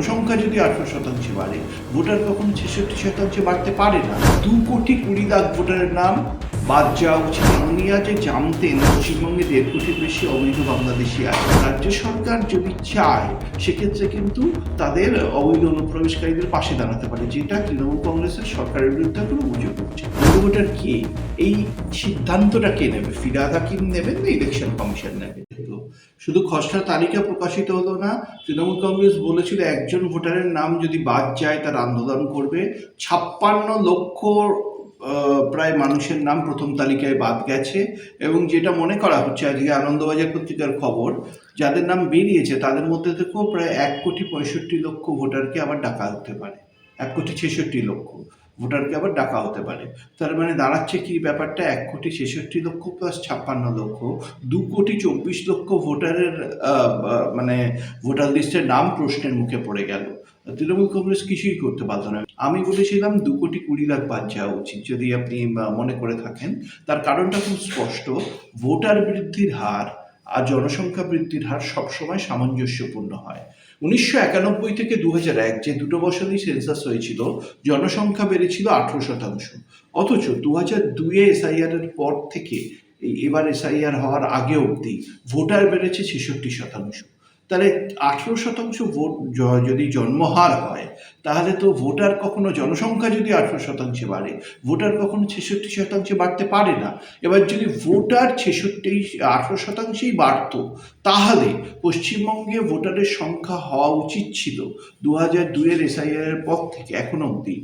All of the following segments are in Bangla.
জনসংখ্যা যদি আঠারো শতাংশে বাড়ে, ভোটার কখনো ছেষট্টি শতাংশে বাড়তে পারে না। দু কোটি কুড়ি লাখ ভোটারের নাম বাদ যাওয়া উচিত। উনিয়া যে জানতেন পশ্চিমবঙ্গে দেড় কোটির বেশি অবৈধ বাংলাদেশি আছে। রাজ্য সরকার যদি চায়, সেক্ষেত্রে কিন্তু তাদের অবৈধ অনুপ্রবেশকারীদের পাশে দাঁড়াতে পারে, যেটা তৃণমূল কংগ্রেসের সরকারের বিরুদ্ধে কোনো অভিযোগ করছে ভোটার কে? এই সিদ্ধান্তটা কে নেবে? ফিরাদ হাকিম নেবেন না ইলেকশন কমিশন নেবে? শুধু খসড়া তালিকা প্রকাশিত হলো না, তৃণমূল কংগ্রেস বলেছিল একজন ভোটারের নাম যদি বাদ যায় তার আন্দোলন করবে। ছাপ্পান্ন লক্ষ প্রায় মানুষের নাম প্রথম তালিকায় বাদ গেছে এবং যেটা মনে করা হচ্ছে আজকে আনন্দবাজার পত্রিকার খবর, যাদের নাম বেরিয়েছে তাদের মধ্যে থেকেও প্রায় এক কোটি পঁয়ষট্টি লক্ষ ভোটারকে আবার ডাকা হতে পারে। এক কোটি ছেষট্টি লক্ষ। ভোটারকে আবার ডাকা হতে পারে। তার মানে দাঁড়াচ্ছে কি ব্যাপারটা? এক কোটি ছেষট্টি লক্ষ প্লাস ছাপ্পান্ন লক্ষ, দু কোটি চব্বিশ লক্ষ ভোটারের মানে ভোটার লিস্টের নাম প্রশ্নের মুখে পড়ে গেল। তৃণমূল কংগ্রেস কিছুই করতে পারত না আমি বলেছিলাম দু কোটি কুড়ি লাখ বাদ যাওয়া উচিত, যদি আপনি মনে করে থাকেন। তার কারণটা খুব স্পষ্ট, ভোটার বৃদ্ধির হার আর জনসংখ্যা বৃদ্ধির হার সবসময় সামঞ্জস্যপূর্ণ হয়। উনিশশো একানব্বই থেকে দু এক যে দুটো বছরই সেন্সাস হয়েছিল, জনসংখ্যা বেড়েছিল আঠেরো শতাংশ। অথচ দু হাজার দুয়ে এসআইআর এর পর থেকে এবার এসআইআর হওয়ার আগে অবধি ভোটার বেড়েছে ছেষট্টি শতাংশ। তাহলে আঠেরো শতাংশ ভোট যদি জন্মহার হয়, তাহলে তো ভোটার কখনো জনসংখ্যা যদি আঠেরো শতাংশে বাড়ে, ভোটার কখনো ছেষট্টি শতাংশে বাড়তে পারে না। এবার যদি ভোটার ছেষট্টি আঠেরো শতাংশেই বাড়তো, তাহলে পশ্চিমবঙ্গে ভোটারের সংখ্যা হওয়া উচিত ছিল দু হাজার দুইয়ের এসআইআর পর থেকে, এখন অবধি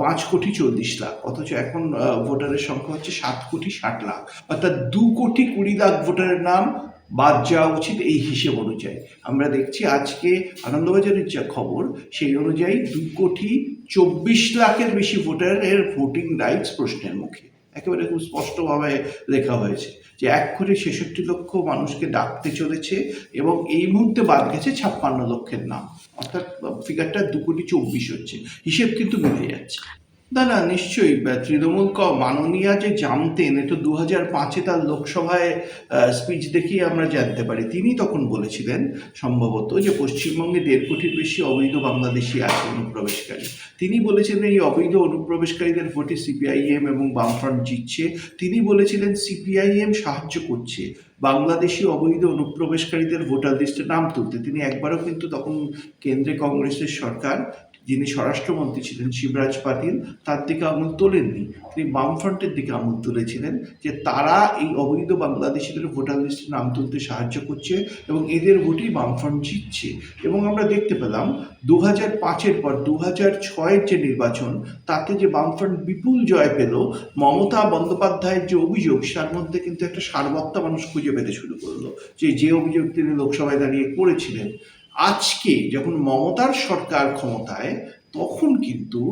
পাঁচ কোটি চল্লিশ লাখ, অথচ এখন ভোটারের সংখ্যা হচ্ছে সাত কোটি ষাট লাখ। অর্থাৎ দু কোটি কুড়ি লাখ ভোটারের নাম বাদ যাওয়া উচিত এই হিসেব অনুযায়ী। আমরা দেখছি আজকে আনন্দবাজারের যা খবর, সেই অনুযায়ী দু কোটি চব্বিশ লাখের বেশি ভোটারের ভোটিং রাইটস প্রশ্নের মুখে। একেবারে খুব স্পষ্টভাবে লেখা হয়েছে যে এক কোটি ছেষট্টি লক্ষ মানুষকে ডাকতে চলেছে এবং এই মুহূর্তে বাদ গেছে ছাপ্পান্ন লক্ষের নাম। অর্থাৎ ফিগারটা দু কোটি চব্বিশ হচ্ছে। হিসেব কিন্তু মিলে যাচ্ছে। না না, নিশ্চয়ই তৃণমূল ক, মাননীয়া যে জানতেন এ তো দু হাজার পাঁচে তার লোকসভায় স্পিচ দেখিয়ে আমরা জানতে পারি। তিনি তখন বলেছিলেন সম্ভবত যে পশ্চিমবঙ্গে দেড় কোটির বেশি অবৈধ বাংলাদেশি আছে অনুপ্রবেশকারী। তিনি বলেছিলেন এই অবৈধ অনুপ্রবেশকারীদের ভোটে সিপিআইএম এবং বামফ্রন্ট জিতছে। তিনি বলেছিলেন সিপিআইএম সাহায্য করছে বাংলাদেশি অবৈধ অনুপ্রবেশকারীদের ভোটার লিস্টে নাম তুলতে। তিনি একবারও কিন্তু তখন কেন্দ্রে কংগ্রেসের সরকার যিনি স্বরাষ্ট্রমন্ত্রী ছিলেন শিবরাজ পাটিল, তার দিকে আঙুল তোলেননি। তিনি বামফ্রন্টের দিকে আঙুল তুলেছিলেন যে তারা এই অবৈধ বাংলাদেশিদের ভোটার লিস্টে নাম তুলতে সাহায্য করছে এবং এদের ভোটেই বামফ্রন্ট জিতছে। এবং আমরা দেখতে পেলাম দু হাজার পাঁচের পর দু হাজার ছয়ের যে নির্বাচন, তাতে যে বামফ্রন্ট বিপুল জয় পেল, মমতা বন্দ্যোপাধ্যায়ের যে অভিযোগ, তার মধ্যে কিন্তু একটা সারবত্তা মানুষ খুঁজে পেতে শুরু করল যে যে অভিযোগ তিনি লোকসভায় দাঁড়িয়ে করেছিলেন। আজকে যখন মমতার সরকার ক্ষমতায়, তখন কিন্তু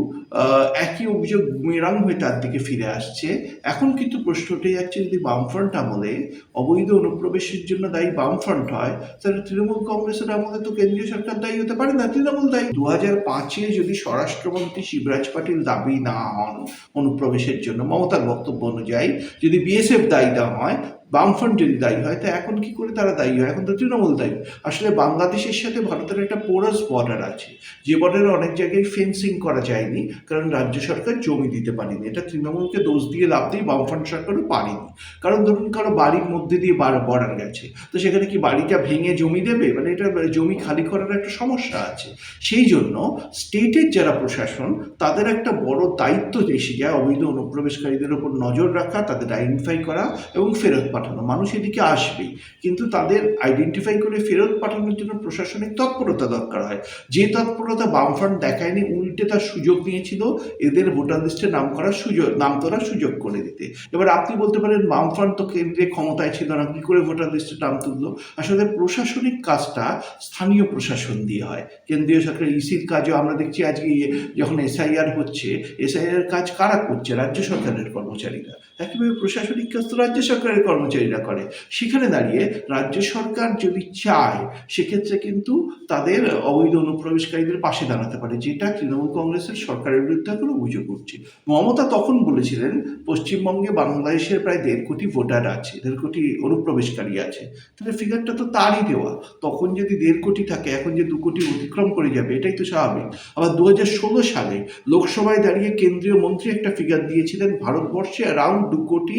একই অভিযোগ বুমেরাং হয়ে তার দিকে ফিরে আসছে। এখন কিন্তু প্রশ্ন উঠে যাচ্ছে যদি বামফ্রন্ট আমলে অবৈধ অনুপ্রবেশের জন্য দায়ী বামফ্রন্ট হয়, তাহলে তৃণমূল কংগ্রেসের আমলে তো কেন্দ্রীয় সরকার দায়ী হতে পারে না, তৃণমূল দায়ী। দু হাজার পাঁচে যদি স্বরাষ্ট্রমন্ত্রী শিবরাজ পাটিল দাবি না হন অনুপ্রবেশের জন্য, মমতার বক্তব্য অনুযায়ী যদি বিএসএফ দায়ী না হয় বামফ্রন্ট যদি দায়ী হয়, তো এখন কি করে তারা দায়ী হয়? এখন তো তৃণমূল দায়ী। আসলে বাংলাদেশের সাথে ভারতের একটা পোরাস বর্ডার আছে। যে বর্ডারে অনেক জায়গায় ফেন্সিং করা যায়নি, কারণ রাজ্য সরকার জমি দিতে পারেনি। এটা তৃণমূলকে দোষ দিয়ে লাভ দিয়ে বামফ্রন্ট সরকারও পারেনি। কারণ ধরুন কারও বাড়ির মধ্যে দিয়ে বর্ডার গেছে, তো সেখানে কি বাড়িটা ভেঙে জমি দেবে? মানে এটা জমি খালি করার একটা সমস্যা আছে। সেই জন্য স্টেটের যারা প্রশাসন, তাদের একটা বড় দায়িত্ব এসে যায় অবৈধ অনুপ্রবেশকারীদের উপর নজর রাখা, তাদের আইডেন্টিফাই করা এবং ফেরত পাঠানো। মানুষ এদিকে আসবেই। কিন্তু তাদের আইডেন্টিফাই করে ফেরত পাঠানোর জন্য প্রশাসনিক তৎপরতা দরকার হয়। যে তৎপরতা বামফ্রন্ট দেখায়নি, উল্টে তার সুযোগ নিয়েছিল এদের ভোটার লিস্টে নাম করার সুযোগ, নাম তোলার সুযোগ করে দিতে। এবার আপনি বলতে পারেন, বামফ্রন্ট তো কেন্দ্রে ক্ষমতায় ছিল না, কি করে ভোটার লিস্টে নাম তুললো? আসলে প্রশাসনিক কাজটা স্থানীয় প্রশাসন দিয়ে হয়। কেন্দ্রীয় সরকার ইসির কাজও আমরা দেখছি আজকে, যখন এসআইআর হচ্ছে এসআইআর কাজ কারা করছে? রাজ্য সরকারের কর্মচারীরা। একইভাবে প্রশাসনিক কাজ তো রাজ্য সরকারের কর্মচারীরা করে। সেখানে দাঁড়িয়ে রাজ্য সরকার যদি চায়, সেক্ষেত্রে কিন্তু তাদের অবৈধ অনুপ্রবেশকারীদের পাশে দাঁড়াতে পারে, যেটা তৃণমূল কংগ্রেসের সরকারের বিরুদ্ধে এখন অভিযোগ উঠছে মমতা তখন বলেছিলেন, পশ্চিমবঙ্গে বাংলাদেশের প্রায় দেড় কোটি ভোটার আছে, দেড় কোটি অনুপ্রবেশকারী আছে। তাহলে ফিগারটা তো তারই দেওয়া। তখন যদি দেড় কোটি থাকে, এখন যে দু কোটি অতিক্রম করে যাবে, এটাই তো স্বাভাবিক। আবার দু হাজার ষোলো সালে লোকসভায় দাঁড়িয়ে কেন্দ্রীয় মন্ত্রী একটা ফিগার দিয়েছিলেন, ভারতবর্ষে অ্যারাউন্ড দু কোটি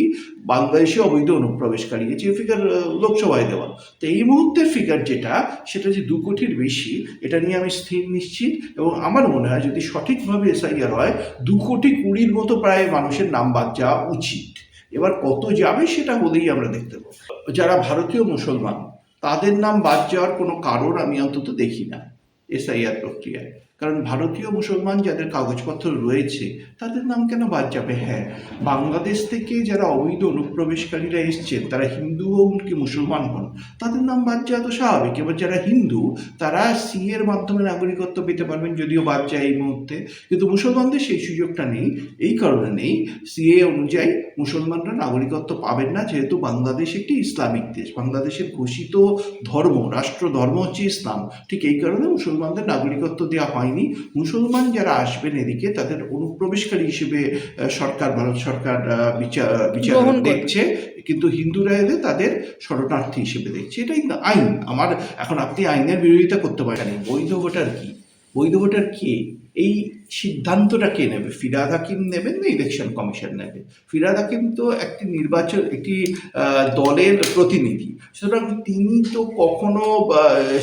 বাংলাদেশে অবৈধ অনুপ্রবেশকারী যে ফিগার লোকসভায় দেওয়া। তো এই মুহূর্তের ফিগার যেটা, সেটা যে দু কোটির বেশি, এটা নিয়ে আমি স্থির নিশ্চিত এবং আমার মনে হয় যদি সঠিকভাবে এসআইআর হয়, দু কোটি কুড়ির মতো প্রায় মানুষের নাম বাদ যাওয়া উচিত। এবার কত যাবে সেটা হলেই আমরা দেখতে পাবো। যারা ভারতীয় মুসলমান, তাদের নাম বাদ যাওয়ার কোনো কারণ আমি অন্তত দেখি না, এসআইআর প্রক্রিয়ায়। কারণ ভারতীয় মুসলমান যাদের কাগজপত্র রয়েছে, তাদের নাম কেন বাদ যাবে? হ্যাঁ বাংলাদেশ থেকে যারা অবৈধ অনুপ্রবেশকারীরা এসছেন, তারা হিন্দু হন কি মুসলমান হন। তাদের নাম বাদ যাওয়া তো স্বাভাবিক, এবার যারা হিন্দু, তারা সি এর মাধ্যমে নাগরিকত্ব পেতে পারবেন, যদিও বাদ যায় এই মুহূর্তে। কিন্তু মুসলমানদের সেই সুযোগটা নেই, এই কারণে নেই। সিএ অনুযায়ী মুসলমানরা নাগরিকত্ব পাবেন না, যেহেতু বাংলাদেশ একটি ইসলামিক দেশ। বাংলাদেশের ঘোষিত ধর্ম রাষ্ট্র ধর্ম হচ্ছে ইসলাম। ঠিক এই কারণে মুসলমানদের নাগরিকত্ব দেওয়া হয়নি। মুসলমান যারা আসবেন এদিকে তাদের অনুপ্রবেশকারী হিসেবে সরকার ভারত সরকার বিচার বিচার দেখছে কিন্তু হিন্দুরা এলে তাদের শরণার্থী হিসেবে দেখছে। এটাই আইন। আমার এখন আপনি আইনের বিরোধিতা করতে পারেন। বৈধ ভোটার কি? বৈধ ভোটার কে? এই সিদ্ধান্তটা কে নেবে? ফিরাদ হাকিম নেবেন না ইলেকশন কমিশন নেবে? ফিরাদ হাকিম তো একটি নির্বাচন, একটি দলের প্রতিনিধি। সুতরাং তিনি তো কখনো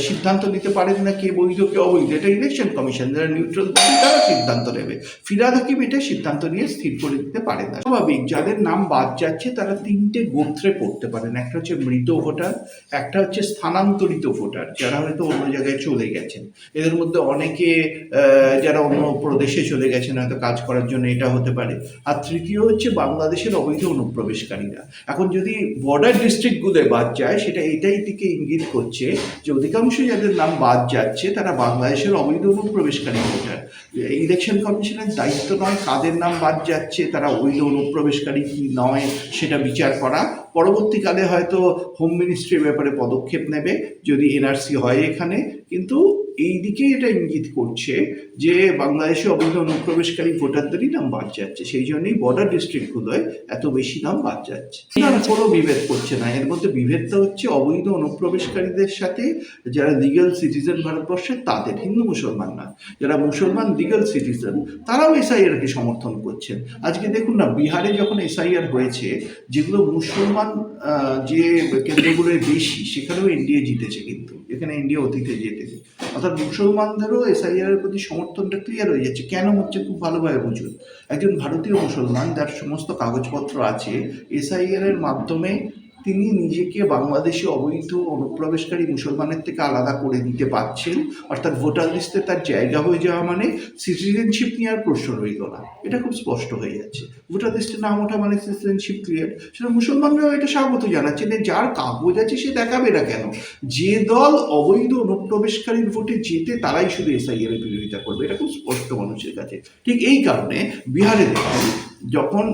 সিদ্ধান্ত নিতে পারেন না কে বৈধ, কে অবৈধ। এটা ইলেকশন কমিশন যারা নিউট্রাল বডি তারা সিদ্ধান্ত নেবে। ফিরাদ হাকিম এটা সিদ্ধান্ত নিয়ে স্থির করে দিতে পারে না। স্বাভাবিক, যাদের নাম বাদ যাচ্ছে তারা তিনটে গোত্রে পড়তে পারেন। একটা হচ্ছে মৃত ভোটার, একটা হচ্ছে স্থানান্তরিত ভোটার, যারা হয়তো অন্য জায়গায় চলে গেছেন। এদের মধ্যে অনেকে যারা অন্য প্রদেশে চলে গেছেন, হয়তো কাজ করার জন্য এটা হতে পারে। আর তৃতীয় হচ্ছে বাংলাদেশের অবৈধ অনুপ্রবেশকারীরা। এখন যদি বর্ডার ডিস্ট্রিক্টগুলোয় বাদ যায়, সেটা এটাই দিকে ইঙ্গিত করছে যে অধিকাংশ যাদের নাম বাদ যাচ্ছে, তারা বাংলাদেশের অবৈধ অনুপ্রবেশকারী ভোটার। ইলেকশন কমিশনের দায়িত্ব নয় কাদের নাম বাদ যাচ্ছে, তারা অবৈধ অনুপ্রবেশকারী কি নয়, সেটা বিচার করা। পরবর্তীকালে হয়তো হোম মিনিস্ট্রির ব্যাপারে পদক্ষেপ নেবে, যদি এনআরসি হয় এখানে। কিন্তু এই দিকে এটা ইঙ্গিত করছে যে বাংলাদেশে অবৈধ অনুপ্রবেশকারী ভোটারদেরই নাম বাদ যাচ্ছে। সেই জন্যই বর্ডার ডিস্ট্রিক্টগুলোয় এত বেশি নাম বাদ যাচ্ছে। কোনো বিভেদ করছে না। এর মধ্যে বিভেদটা হচ্ছে অবৈধ অনুপ্রবেশকারীদের সাথে যারা লিগাল সিটিজেন ভারতবর্ষের তাদের হিন্দু মুসলমান না। যারা মুসলমান লিগাল সিটিজেন তারাও এসআইআরকে সমর্থন করছেন। আজকে দেখুন না, বিহারে যখন এসআইআর হয়েছে, যেগুলো মুসলমান যে কেন্দ্রগুলোয় বেশি, সেখানেও এনডিএ জিতেছে কিন্তু। এখানে ইন্ডিয়া অতীতে যেতেছে অর্থাৎ মুসলমানদেরও এসআইআর প্রতি সমর্থনটা ক্লিয়ার হয়ে যাচ্ছে। কেন হচ্ছে? খুব ভালোভাবে বুঝুন। একজন ভারতীয় মুসলমান যার সমস্ত কাগজপত্র আছে এসআইআর এর মাধ্যমে তিনি নিজেকে বাংলাদেশে অবৈধ অনুপ্রবেশকারী মুসলমানের থেকে আলাদা করে দিতে পারছেন। অর্থাৎ ভোটার লিস্টে তার জায়গা হয়ে যাওয়া মানে সিটিজেনশিপ নেওয়ার প্রশ্ন রইল না। এটা খুব স্পষ্ট হয়ে যাচ্ছে। ভোটার লিস্টে নাম ওঠা মানে সিটিজেনশিপ ক্লিয়ার সেটা মুসলমানরাও এটা স্বাগত জানাচ্ছে যে যার কাগজ আছে সে দেখাবে না কেন? যে দল অবৈধ অনুপ্রবেশকারীর ভোটে জেতে তারাই শুধু এসআইআর এর বিরোধিতা করবে। এটা খুব স্পষ্ট মানুষের কাছে। ঠিক এই কারণে বিহারে দেখুন যখন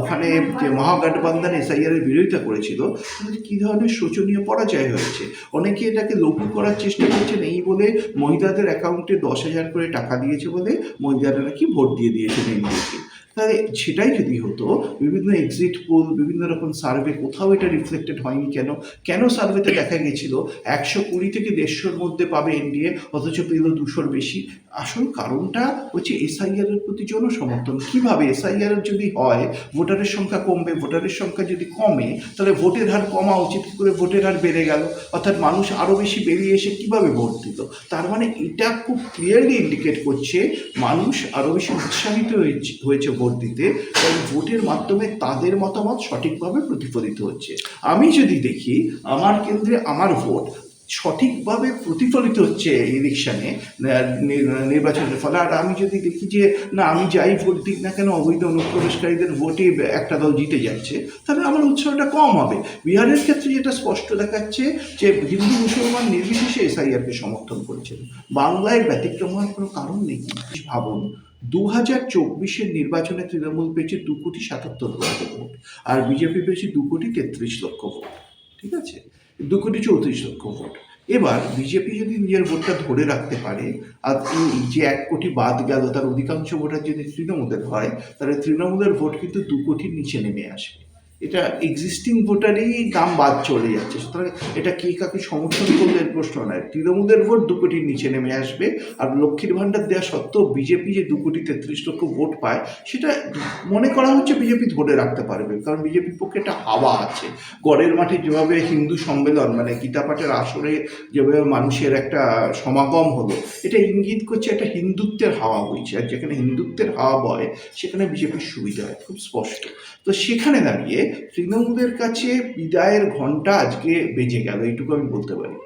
ওখানে যে মহাগঠবন্ধন এসআইআর এর বিরোধিতা করেছিল তাদের কি ধরনের শোচনীয় পরাজয় হয়েছে? অনেকে এটাকে লঘু করার চেষ্টা করছেন, এই বলে মহিলাদের অ্যাকাউন্টে দশ হাজার করে টাকা দিয়েছে বলে মহিলারা নাকি ভোট দিয়ে দিয়েছেন এনডিএকে তাহলে সেটাই যদি হতো, বিভিন্ন এক্সিট পোল বিভিন্ন রকম সার্ভে কোথাও এটা রিফ্লেক্টেড হয়নি কেন? কেন সার্ভেতে দেখা গেছিল একশো কুড়ি থেকে দেড়শোর মধ্যে পাবে এনডিএ অথচ পেল দুশোর বেশি? আসল কারণটা হচ্ছে এসআইআর এর প্রতি জনসমর্থন। কীভাবে এসআইআর যদি হয়, ভোটারের সংখ্যা কমবে, ভোটারের সংখ্যা যদি কমে, তাহলে ভোটের হার কমা উচিত, কি করে ভোটের হার বেড়ে গেল? অর্থাৎ মানুষ আরও বেশি বেরিয়ে এসে কীভাবে ভোট দিল? তার মানে এটা খুব ক্লিয়ারলি ইন্ডিকেট করছে, মানুষ আরও বেশি উৎসাহিত হয়েছে হয়েছে ভোট দিতে কারণ ভোটের মাধ্যমে তাদের মতামত সঠিকভাবে প্রতিফলিত হচ্ছে। আমি যদি দেখি, আমার কেন্দ্রে আমার ভোট সঠিকভাবে প্রতিফলিত হচ্ছে ইলেকশনে নির্বাচনের ফলে। আর আমি যদি দেখি যে, না, আমি যাই ভোট দিক না কেন, অবৈধ অনুপ্রবেশকারীদের ভোটে একটা দল জিতে যাচ্ছে, তাহলে আমার উৎসাহটা কম হবে। বিহারের ক্ষেত্রে যেটা স্পষ্ট দেখাচ্ছে যে, হিন্দু মুসলমান নির্বিশেষে এসআইআরকে সমর্থন করেছেন। বাংলায় ব্যতিক্রম হওয়ার কোনো কারণ নেই। ভাবুন দু হাজার চব্বিশের নির্বাচনে তৃণমূল পেয়েছে দু কোটি সাতাত্তর লক্ষ ভোট আর বিজেপি পেয়েছে দু কোটি তেত্রিশ লক্ষ ভোট। ঠিক আছে? দু কোটি চৌত্রিশ লক্ষ ভোট। এবার বিজেপি যদি নিজের ভোটটা ধরে রাখতে পারে, আর যে এক কোটি বাদ গেল, তার অধিকাংশ ভোটার যদি তৃণমূলের হয়, তাহলে তৃণমূলের ভোট কিন্তু দু কোটির নিচে নেমে আসবে। এটা এক্সিস্টিং ভোটারই দাম বাদ চলে যাচ্ছে। সুতরাং এটা কে কাকে সমর্থন করলে এর প্রশ্ন নয়। তৃণমূলের ভোট দু কোটির নিচে নেমে আসবে আর লক্ষ্মীর ভাণ্ডার দেওয়া সত্ত্বেও বিজেপি যে দু কোটি তেত্রিশ লক্ষ ভোট পায়, সেটা মনে করা হচ্ছে বিজেপি ধরে রাখতে পারবে। কারণ বিজেপির পক্ষে একটা হাওয়া আছে। গড়ের মাঠে যেভাবে হিন্দু সম্মেলন মানে গীতাপাঠের আসরে যেভাবে মানুষের একটা সমাগম হলো, এটা ইঙ্গিত করছে একটা হিন্দুত্বের হাওয়া বইছে। আর যেখানে হিন্দুত্বের হাওয়া বয়, সেখানে বিজেপির সুবিধা হয়। খুব স্পষ্ট। তো সেখানে দাঁড়িয়ে তৃণমূলের কাছে বিদায়ের ঘণ্টা আজকে বেজে গেল এইটুকু আমি বলতে পারি।